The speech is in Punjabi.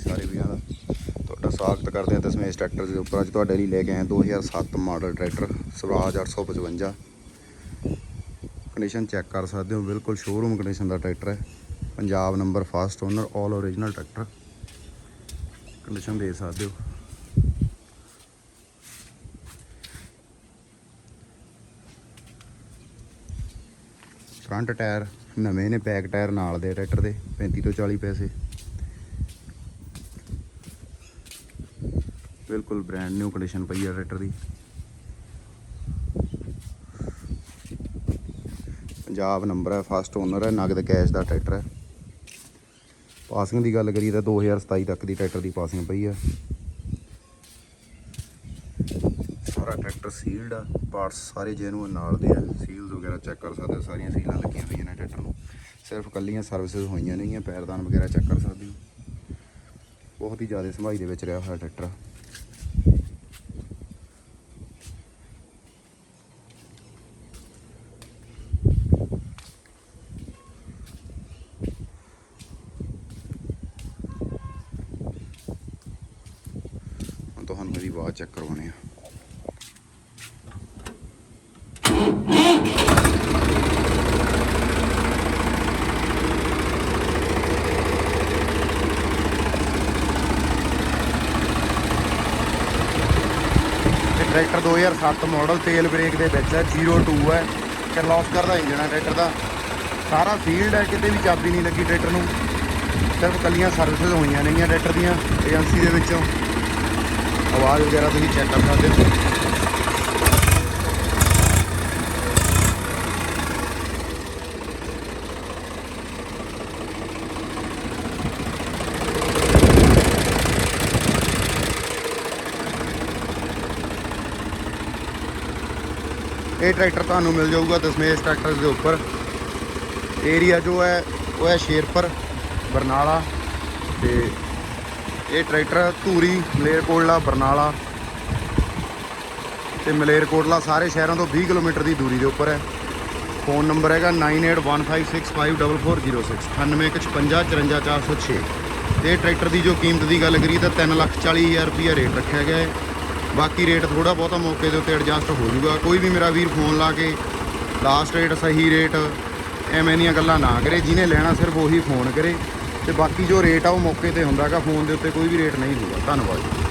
ਸਾਰੇ ਵੀਰਾਂ ਦਾ ਤੁਹਾਡਾ ਸਵਾਗਤ ਕਰਦੇ ਹਾਂ ਦਸਮੇਸ਼ ਟਰੈਕਟਰ ਦੇ ਉੱਪਰ। ਅੱਜ ਤੁਹਾਡੇ ਲਈ ਲੈ ਕੇ ਆਏ ਹਾਂ 2007 model tractor, Swaraj 855 condition check ਕਰ ਸਕਦੇ ਹੋ। ਬਿਲਕੁਲ ਸ਼ੋਰੂਮ ਕੰਡੀਸ਼ਨ ਦਾ ਟਰੈਕਟਰ ਹੈ। Punjab number first owner 올 original tractor. Condition ਦੇ ਸਕਦੇ ਹੋ। ਫਰੰਟ ਟਾਇਰ ਨਵੇਂ ਨੇ ਬੈਕ ਟਾਇਰ ਨਾਲ ਦੇ ਟਰੈਕਟਰ ਦੇ। 35 ਤੋਂ 40 ਪੈਸੇ। ਬਿਲਕੁਲ ਬ੍ਰੈਂਡ ਨਿਊ ਕੰਡੀਸ਼ਨ ਪਈ ਹੈ ਟਰੈਕਟਰ ਦੀ। ਪੰਜਾਬ ਨੰਬਰ ਹੈ ਫਸਟ ਓਨਰ ਹੈ, ਨਗਦ ਕੈਸ਼ ਦਾ ਟਰੈਕਟਰ ਹੈ। ਪਾਸਿੰਗ ਦੀ ਗੱਲ ਕਰੀਏ ਤਾਂ 2027 ਤੱਕ ਦੀ ਟਰੈਕਟਰ ਦੀ ਪਾਸਿੰਗ ਪਈ ਹੈ ਸਾਰਾ ਟਰੈਕਟਰ ਸੀਲਡ ਆ ਪਾਰਟਸ ਸਾਰੇ ਜੈਨੂਅਨ ਨਾਲ ਦੇ ਆ। ਸੀਲਸ ਵਗੈਰਾ ਚੈੱਕ ਕਰ ਸਕਦੇ ਸਾਰੀਆਂ ਸੀਲਾਂ ਲੱਗੀਆਂ ਹੋਈਆਂ ਨੇ ਟਰੈਕਟਰ ਨੂੰ। ਸਿਰਫ ਕੱਲੀਆਂ ਸਰਵਿਸਿਜ਼ ਹੋਈਆਂ ਨੇਗੀਆਂ ਪੈਰਦਾਨ ਵਗੈਰਾ ਚੈੱਕ ਕਰ ਸਕਦੇ ਹੋ। ਬਹੁਤ ਹੀ ਜ਼ਿਆਦਾ ਸੰਭਾਈ ਦੇ ਵਿੱਚ ਰਿਹਾ ਹੋਇਆ ਟਰੈਕਟਰ ਇਹਦੀ ਆਵਾਜ਼ ਚੈੱਕ ਕਰਵਾਉਣੀ ਆ ਇਹ ਟਰੈਕਟਰ 2007 ਮਾਡਲ ਤੇਲ ਬ੍ਰੇਕ ਦੇ ਵਿੱਚ ਹੈ 02 ਹੈ। ਕਰਲੋਸਕਰ ਦਾ ਇੰਜਨ ਹੈ ਟਰੈਕਟਰ ਦਾ। ਸਾਰਾ ਫੀਲਡ ਹੈ, ਕਿਤੇ ਵੀ ਚਾਬੀ ਨਹੀਂ ਲੱਗੀ ਟਰੈਕਟਰ ਨੂੰ। ਸਿਰਫ ਕੱਲੀਆਂ ਸਰਵਿਸਿਜ਼ ਹੋਈਆਂ ਨੇਗੀਆਂ ਟਰੈਕਟਰ ਦੀਆਂ ਏਜੰਸੀ ਦੇ ਵਿੱਚੋਂ। ਆਵਾਜ਼ ਵਗੈਰਾ ਤੁਸੀਂ ਚੈੱਕ ਕਰ ਸਕਦੇ ਹੋ ਇਹ ਟਰੈਕਟਰ ਤੁਹਾਨੂੰ ਮਿਲ ਜਾਊਗਾ ਦਸਮੇਸ਼ ਟਰੈਕਟਰਸ ਦੇ ਉੱਪਰ। ਏਰੀਆ ਜੋ ਹੈ, ਉਹ ਹੈ ਸ਼ੇਰਪੁਰ, ਬਰਨਾਲਾ ਤੇ ਇਹ ਟਰੈਕਟਰ ਧੂਰੀ, ਮਲੇਰਕੋਟਲਾ, ਬਰਨਾਲਾ। ਤੇ ਮਲੇਰਕੋਟਲਾ ਸਾਰੇ ਸ਼ਹਿਰਾਂ ਤੋਂ 20 ਕਿਲੋਮੀਟਰ ਦੀ ਦੂਰੀ ਦੇ ਉੱਪਰ ਹੈ। ਫੋਨ ਨੰਬਰ ਹੈਗਾ 9815654406 9815545406 ਤੇ ਇਹ ਟਰੈਕਟਰ ਦੀ ਜੋ ਕੀਮਤ ਦੀ ਗੱਲ ਕਰੀਏ ਤਾਂ 340000 ਰੁਪਿਆ ਰੇਟ ਰੱਖਿਆ ਗਿਆ ਹੈ। ਬਾਕੀ ਰੇਟ ਥੋੜਾ ਬਹੁਤਾ ਮੌਕੇ ਦੇ ਉੱਤੇ ਐਡਜਸਟ ਹੋ ਜਾਊਗਾ। ਕੋਈ ਵੀ ਮੇਰਾ ਵੀਰ ਫੋਨ ਲਾ ਕੇ ਲਾਸਟ ਰੇਟ ਸਹੀ ਰੇਟ ਐਵੇਂ ਦੀਆਂ ਗੱਲਾਂ ਨਾ ਕਰੇ। ਜਿਹਨੇ ਲੈਣਾ ਸਿਰਫ ਉਹੀ ਫੋਨ ਕਰੇ। ਤੇ ਬਾਕੀ ਜੋ ਰੇਟ ਆ ਉਹ ਮੌਕੇ ਤੇ ਹੁੰਦਾਗਾ ਫੋਨ ਦੇ ਉੱਤੇ ਕੋਈ ਵੀ ਰੇਟ ਨਹੀਂ ਹੋਊਗਾ ਧੰਨਵਾਦ ਜੀ।